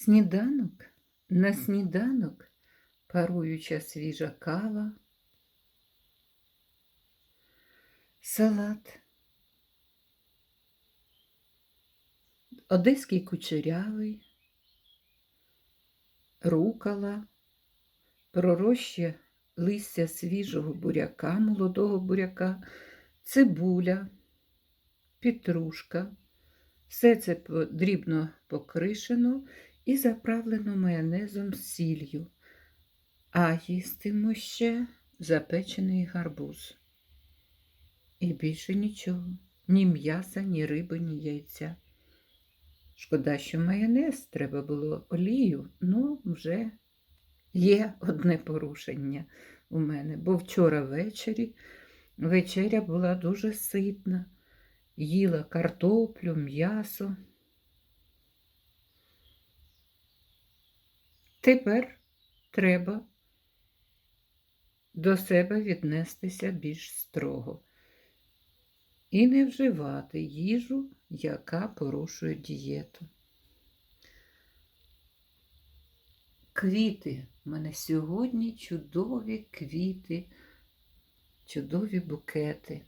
Сніданок на сніданок паруюча свіжа кава, салат, одеський кучерявий, рукола, пророща листя свіжого буряка, молодого буряка, цибуля, петрушка. Все це дрібно покришено і заправлено майонезом з сіллю. А їстимо ще запечений гарбуз. І більше нічого. Ні м'яса, ні риби, ні яйця. Шкода, що майонез треба було олію, ну вже є одне порушення у мене, бо вчора ввечері вечеря була дуже ситна. Їла картоплю, м'ясо. Тепер треба до себе віднестися більш строго і не вживати їжу, яка порушує дієту. Квіти. У мене сьогодні чудові квіти, чудові букети.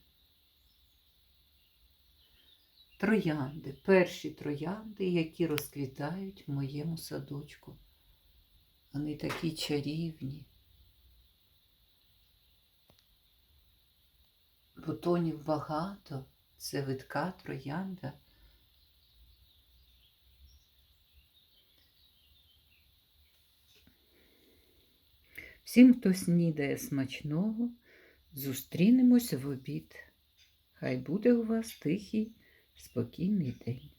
Троянди, перші троянди, які розквітають в моєму садочку. Вони такі чарівні. Бутонів багато, це витка троянда. Всім, хто снідає смачного, зустрінемось в обід. Хай буде у вас тихий, спокійний день.